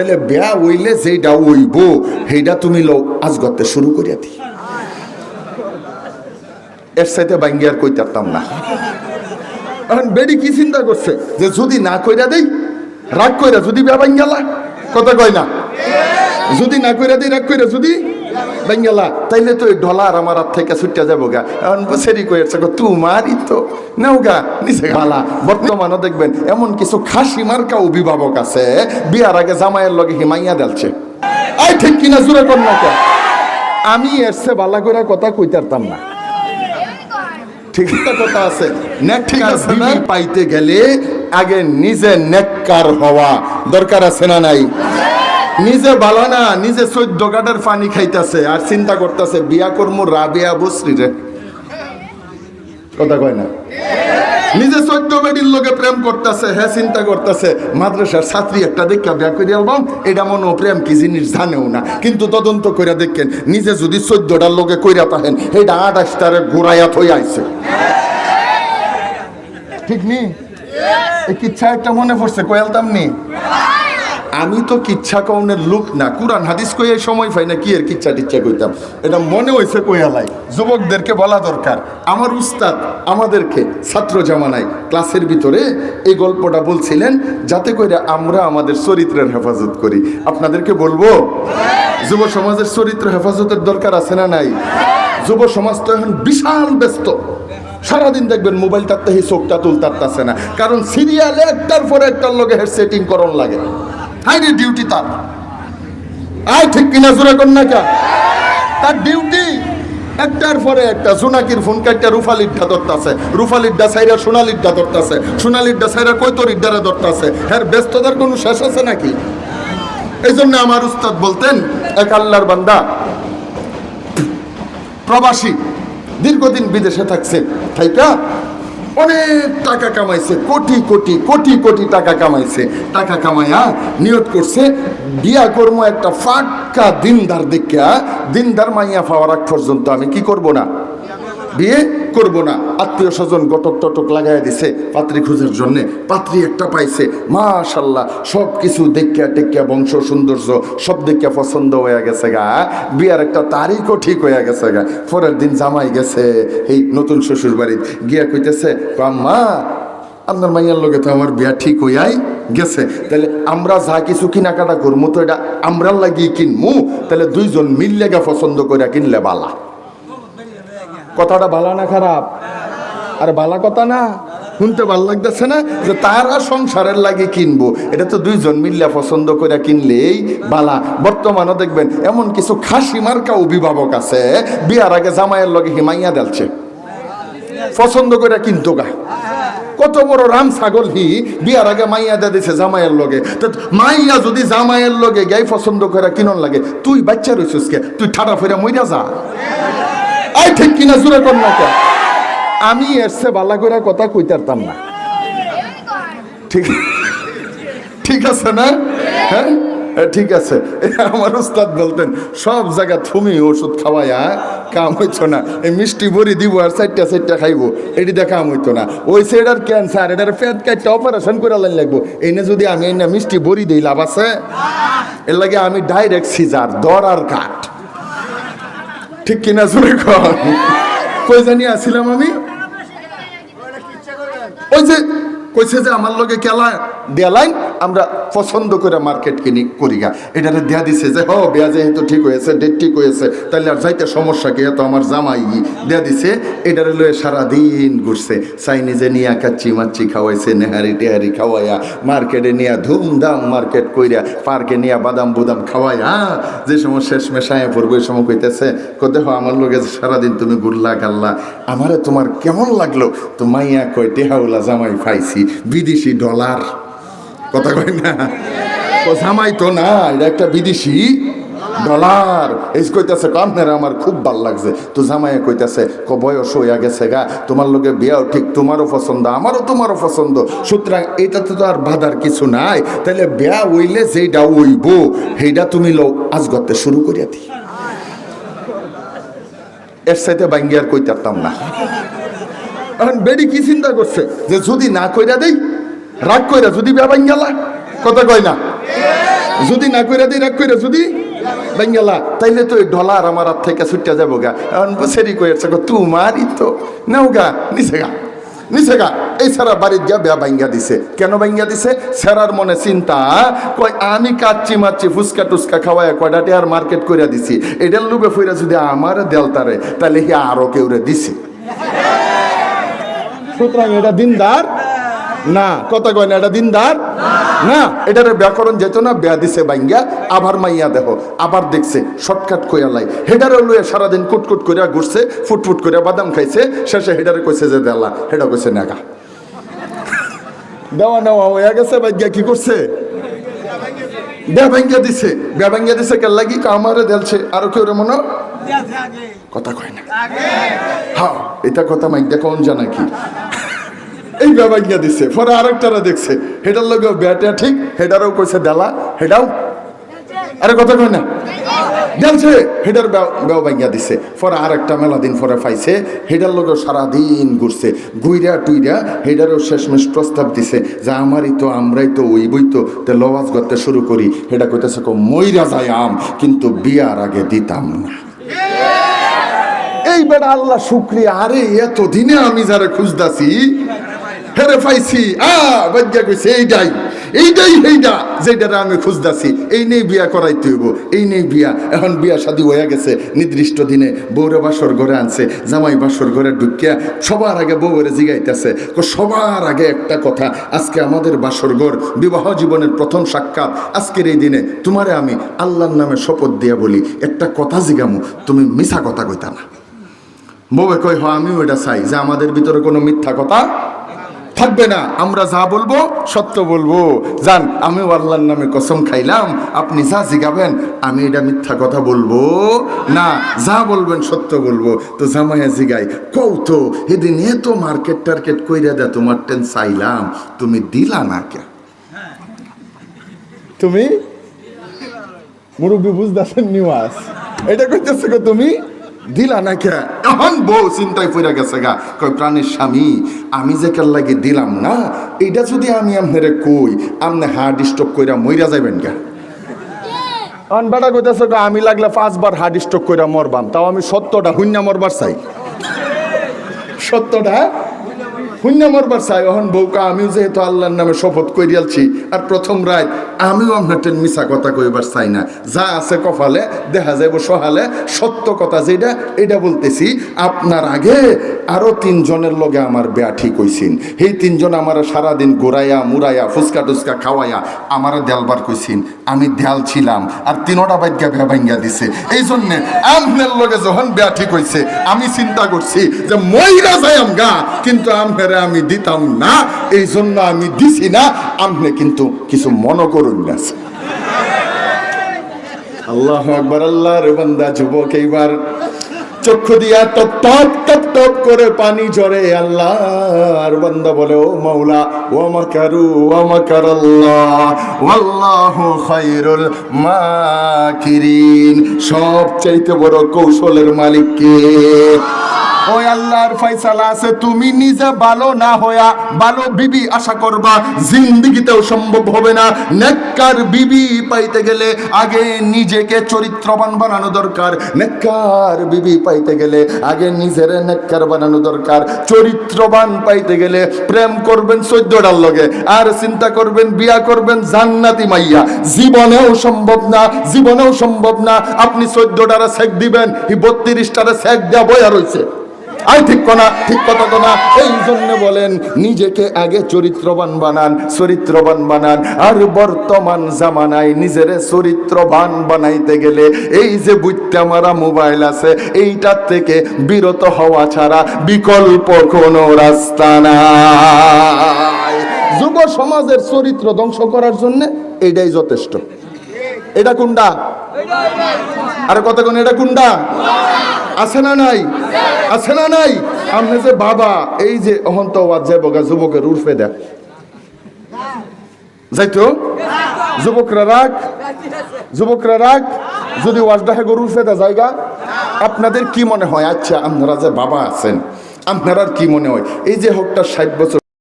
তাহলে বেয়া হইলে যেটা হইব সেইটা তুমি লও, আজ গতে শুরু করিয়া দি। এর সাথে বাঙ্গি আর কই পারতাম না। এখন বেডি কি চিন্তা করছে? যে যদি না কইরা দেই, রাগ কইরা যদি বেয়া বাঙ্গালা? কথা কয় না? যদি না কইরা দেই, রাগ কইরা যদি তাইলে তো ডলার আমার হাত থেকে ছুটতে যাব গা। এখন সেরি কইছে তোমারই তো। নাও গা নিচে বালা বর্তমানও দেখবেন এমন কিছু খাসি মার্কা অভিভাবক আছে বিয়ার আগে জামাইয়ের লগে হিমাইয়া দেলছে। আই ঠিক কিনা জুড়ে কর না আমি এসছে বালা করে কথা কইতারতাম না। ঠিক কথা আছে। পাইতে গেলে আগে নিজে নেককার হওয়া দরকার আছে না নাই? নিজে ভালো না নিজে চোদ্দ গাটের পানি খাইতেছে আর চিন্তা করতেছে বিয়া কর্ম রাবিয়া বসরি রে। কথা কয় না? নিজে চোদ্দ বেডির লোকে প্রেম করতেছে হ্যাঁ চিন্তা করতেছে মাদ্রাসার ছাত্রী একটা দেখা বিয়া করে আলবাম এটা মনে প্রেম কি জিনিস জানেও না। কিন্তু তদন্ত করে দেখেন নিজে যদি চোদ্দটার লোকে কইরা থাকেন এটা আঠাশটারে ঘুরাইয়া থই আইছে। ঠিক নি? এই কিচ্ছা একটা মনে পড়ছে কয়ালতাম নি আমি তো কিচ্ছা কৌনের লোক না। কুরআন, হাদিস কই এই সময় পাই না, কি এর কিচ্ছা টিচ্ছা কইতাম? এটা মনে হইছে কইয়ালাই যুবকদেরকে বলা দরকার। আমার উস্তাদ আমাদেরকে ছাত্র জামানায় ক্লাসের ভিতরে এই গল্পটা বলছিলেন, যাতে করে আমরা আমাদের চরিত্রের হেফাজত করি। আপনাদেরকে বলব, যুব সমাজের চরিত্র হেফাজতের দরকার আছে না নাই? যুব সমাজ তো এখন বিশাল ব্যস্ত। সারাদিন দেখবেন মোবাইল এই চোখটা তুলতারতাছে না। কারণ সিরিয়ালে একটার পর একটার লগে হেড সেটিং করন লাগে। হাই ডিউটি তার। আয় ঠিক কিনা জোরে কর না কে? তার ডিউটি, একটার পরে একটা। জোনাকির ফোন কাটটা রুফালিড্ডা ধরতাছে। রুফালিড্ডা সাইরা সোনালিড্ডা ধরতাছে। সোনালিড্ডা সাইরা কৈতরিড্ডারে ধরতাছে। হ্যাঁ ব্যস্ততার কোনো শেষ আছে নাকি? এই জন্য আমার উস্তাদ বলতেন, এক আল্লাহর বান্দা, প্রবাসী, দীর্ঘদিন বিদেশে থাকছে। তাইকা অনেক টাকা কামাইছে, কোটি কোটি কোটি কোটি টাকা কামাইছে। টাকা কামাইয়া নিয়ত করছে। বিয়া কর্ম একটা ফাটকা দিনদার দেখা দিনদার মাইয়া পাওয়ার আগ পর্যন্ত আমি কি করব না? বিয়ে করব না। আত্মীয় স্বজন গটক টটক লাগাই দিছে পাত্রী খোঁজার জন্য। পাত্রী একটা পাইছে। মাশাল্লাহ সব কিছু দেখিয়া টেকিয়া বংশ সৌন্দর্য সব দেখিয়া পছন্দ হয়ে গেছে গা। বিয়ার একটা তারিখও ঠিক হয়ে গেছে গা। পরের দিন জামাই গেছে, এই নতুন শ্বশুর বাড়ির গিয়া কইতেছে মা আপনার মাইয়ার লগে তো আমার বিয়া ঠিক হইয়াই গেছে। তাহলে আমরা যা কিছু কেনাকাটা করব তো এটা আমরা লাগিয়ে কিনমু। তাহলে দুইজন মিললে গা পছন্দ করে কিনলে বালা। কথাটা ভালো না খারাপ? আর ভালো কথা না? শুনতে ভালো লাগতেছে না যে তারা সংসারের লাগে কিনবো। এটা তো দুইজন মিললে পছন্দ করে কিনলেই বালা। বর্তমানও দেখবেন এমন কিছু খাসি মার্কা অভিভাবক আছে, বিয়ার আগে জামাইয়ের লগে হিমাইয়া দেলছে। পছন্দ করে কিনতো গা। কত বড় রাম ছাগল হি, বিয়ার আগে মাইয়া দে দিছে জামাইয়ের লগে। তো মাইয়া যদি জামাইয়ের লগে গাই পছন্দ করে কিনন লাগে, তুই বাচ্চা রইছিস কে? তুই ঠাডা ফেরা মইরা যা। আই ঠিক কিনা জুড়ে কর না কে? আমি এসছে বালা করে কথা কইতারতাম না। ঠিক ঠিক আছে না? হ্যাঁ? ঠিক আছে। আমার উস্তাদ বলতেন, সব জায়গা তুমি ওষুধ খাওয়াইয়া কাম হইতো না। এই মিষ্টি বড়ি দিব আর চারটা চারটা খাইবো। এটি দেখা কাম হইতো না। ওই সেটার ক্যান্সার এটার পেট কাটটা অপারেশন করে লাইন লাগবো। এনে যদি আমি এনে মিষ্টি বড়ি দিই, লাভ আছে? এর লাগে আমি ডাইরেক্ট সিজার দর আর কাট ঠিক কিনা জোরে কর কই জানি আসিলাম আমি? ওই যে কইছে যে আমার লগে কেলা দেয়ালাইন আমরা পছন্দ করে মার্কেট কিনি, করি গা। এটারে দেয়া দিছে যে, হ, বেয়া যেহেতু ঠিক হয়েছে ডেট ঠিক হয়েছে তাহলে আর যাইতে সমস্যা কি? এত আমার জামাই। দেয়া দিছে, এটারে লয়ে সারাদিন ঘুরছে। চাইনিজে নিয়া কাচ্চি মাচ্চি খাওয়াইছে, নেহারি টেহারি খাওয়াইয়া, মার্কেটে নিয়া ধুমধাম মার্কেট কইরা, পার্কে নিয়া বাদাম বুদাম খাওয়াইয়া যে সময় শেষ মেশায় পড়ব ওই সময় কইতেছে হ আমার যে সারাদিন তুমি ঘুরলা গাল্লা। আমারে তোমার কেমন লাগল? তো মাইয়া কয় টেহাউলা জামাই পাইছি, বিদেশি ডলার কথা কই না। ও জামাই তো না এটা একটা বিদেশি। ডলার। এই কইতাছে আপনারা আমার খুব ভালো লাগছে। তো জামাই কইতাছে ক বয়স হইয়া গেছে গা, তোমার লোকে বিয়াও ঠিক তোমারও পছন্দ, আমারও তোমারও পছন্দ। সুতরাং এটাতে তো আর বাধার কিছু নাই। তাহলে বিয়া হইলে যেটা হইব সেইটা তুমি লো আজ গতে শুরু করিয়া দি এর সাথে বাইঙ্গি আর কইতারতাম না। এখন বেডি কি চিন্তা করছে? যে যদি না কইরা দেই রাগ কইরা যদি বিয়া কথা কয় না। যদি না কইরা দিই, রাগ কইরা যদি বাঙ্গালা। তাইলে তো ডলার আমার হাত থেকে ছুটতে যাব গা। এখন সেরি কইছে তোমারই তো। নাও গা, নিচে গা নিচে গা। এই সারা বাড়ির গিয়া বেয়া ভাঙ্গা দিছে। কেন ভাঙ্গা দিছে? সেরার মনে চিন্তা কই আমি কাচ্চি মাচ্ছি ফুচকা টুচকা খাওয়ায় কয়টা টিয়ার মার্কেট কইরা দিছি। এটার লুবে ফইরা যদি আমার দেলতারে তাহলে হি আরও কেউরে দিছে। সুতরাং এটা দিনদার না। কথা কয় না এটা দিনদার? না। এটার ব্যাকরণ যেত না বেয়া দিছে বাইঙ্গা আবার মাইয়া দেহ। আবার দেখছে শর্টকাট কইয়া লাই। হেডারে লইয়া সারাদিন কুটকুট করিয়া ঘুরছে ফুটফুট করিয়া বাদাম খাইছে শেষে হেডারে কইছে যে দেলা হেডা কইছে নাগা দেওয়া নেওয়া হয়ে গেছে বাইঙ্গা কি করছে? বেয়া ভাঙ্গা দিছে। বেয়া ভাঙ্গা দিছে কেন লাগি? আমারে দেলছে আরও কেউ রে মনে? কথা কয় না। হ্যাঁ এটা কথা মাইক দেখো জানা কি? এই ব্যাবাগিয়া দিছে, পরে আরেকটারা দেখছে। হেটার লগে ব্যাটা ঠিক? হেডারও কইছে, দেলা, হেডাও। আরে কথা কয় না। দেখছে হেডার বেও দিছে, পরে আরেকটা মেলা দিন পরে পাইছে। হেডার লগে সারাদিন ঘুরছে। গুইরা টুইরা হেডারও শেষমেশ প্রস্তাব দিছে যে, আমারই তো, আমরাই তো ওই বই তো। তে লওয়াজ করতে শুরু করি। হেডা কইতেছে, কো, মইরা যায় আম, কিন্তু বিয়ার আগে দিতাম না। এই বেটা আল্লাহ শুক্রিয়া। আরে এত দিনে আমি যারা খুঁজতাছি হেরে পাইছি আ কইছে এইটাই এইটাই এইটা যেটারে আমি খুঁজতাছি, এই নেই বিয়া করাইতে হইব, এই নেই বিয়া। এখন বিয়া শাদী হয়ে গেছে, নির্দিষ্ট দিনে বউরে বাসর ঘরে আনছে, জামাই বাসর ঘরে ঢুকিয়া সবার আগে বউরে জিগাইতেছে। সবার আগে একটা কথা, আজকে আমাদের বাসর ঘর, বিবাহ জীবনের প্রথম সাক্ষাৎ, আজকের এই দিনে তোমারে আমি আল্লাহর নামে শপথ দিয়া বলি, একটা কথা জিগামু, তুমি মিছা কথা কইতা না। বউয়ে কই হ, আমিও এটা চাই, যে আমাদের ভিতরে কোনো মিথ্যা কথা থাকবে না। আমরা যা বলব, সত্য বলব। জান আমি আল্লাহর নামে কসম খাইলাম, আপনি যা জিগাবেন, আমি এটা মিথ্যা কথা বলব। না, যা বলবেন, সত্য বলব। তো জামাইয়া জিগাই কৌ তো এদিন এত মার্কেট টার্কেট কইরা দে তোমার টেন চাইলাম, তুমি দিলা না কে? তুমি? মুরব্বী বুঝতেছেন নিওয়াজ। এটা কইতেছে তুমি? দিলা না কে এখন বউ চিন্তায় পড়ে গেছে গা। কই প্রাণের স্বামী আমি যে কার লাগে দিলাম না এটা যদি আমি আপনারে কই আপনি হার্ট স্ট্রোক কইরা মইরা যাবেন গা। অন বেটা গো, আমি লাগলে পাঁচবার হার্ট স্ট্রোক কইরা মরবাম তাও আমি সত্যটা শূন্য মরবার চাই। সত্যটা? শূন্য মরবার চাই। এখন বউকা আমিও যেহেতু আল্লাহর নামে শপথ করিয়ালছি আর প্রথম রাত আমিও আপনার মিশা কথা কইবার চাই না। যা আছে কপালে, দেখা যাইব সহালে, সত্য কথা যেটা এটা বলতেছি, আপনার আগে আরও তিনজনের লগে আমার বেয়া ঠিক হইছিন। সেই তিনজন আমার সারাদিন গোড়াইয়া মুড়াইয়া, ফুচকা টুচকা খাওয়াইয়া আমার দেলবার কইছিন। আমি দেয়াল ছিলাম আর তিনোটা বাইকা বেয়া ভাঙ্গা দিছে। এই জন্যে আমনের লগে যখন বেয়া ঠিক হইছে, আমি চিন্তা করছি যে মইরা যাই গা, কিন্তু আমনের আমি দিতাম না এই জন্য আমি দিছি না। আমনে কিন্তু কিছু মনে করুন। না। আল্লাহ আকবার, আল্লাহর বান্দা, যুবক, এইবার চক্ষু দিয়া টপ টপ টপ টপ করে পানি ঝরে আল্লাহর বান্দা বলে, ও মাওলা, ও মাকারু ও মাকার আল্লাহ, ওয়াল্লাহু খায়রুল মাকিরিন। সব চাইতে বড় কৌশলের মালিক কে? ওই আল্লাহর ফয়সালা আছে, তুমি নিজে ভালো না হইয়া ভালো বিবি আশা করবা, জিন্দিগিতেও সম্ভব হবে না। নেককার বিবি পাইতে গেলে আগে নিজেকে চরিত্রবান বানানো দরকার। নেককার বিবি পাইতে গেলে আগে নিজের নেককার বানানো দরকার। চরিত্রবান পাইতে গেলে প্রেম করবেন চোদ্দটার লগে, আর চিন্তা করবেন বিয়া করবেন জান্নাতি মাইয়া। জীবনেও সম্ভব না, জীবনেও সম্ভব না। আপনি চোদ্দটারে সেক দিবেন বত্রিশটারে সেক দেওয়া বয়া রয়েছে আই ঠিক কোনা ঠিক কথা কোনা এই জন্য বলেন, নিজেকে আগে চরিত্রবান বানান চরিত্রবান বানান। আর বর্তমান জামানায় নিজের চরিত্রবান বানাইতে গেলে এই যে বুঝতে মারা মোবাইল আছে, এইটার থেকে বিরত হওয়া ছাড়া বিকল্প কোনো রাস্তা নাই। যুব সমাজের চরিত্র ধ্বংস করার জন্য এটাই যথেষ্ট। এটা কোনটা? আর কত কোন এটা কোনটা আছে না নাই? আছে না নাই? আপনি যে বাবা, এই যে অহন্ত ওয়াজ যাইব গা যুবকের উর্ফে দেয়। যাইতো? যুবকরা রাগ? যুবকরা রাগ? যদি ওয়াজ দেখে গরুর ফেদা জায়গা? আপনাদের কি মনে হয়? আচ্ছা আপনারা যে বাবা আছেন, আপনার কি মনে হয়? এই যে হোকটা ষাট বছর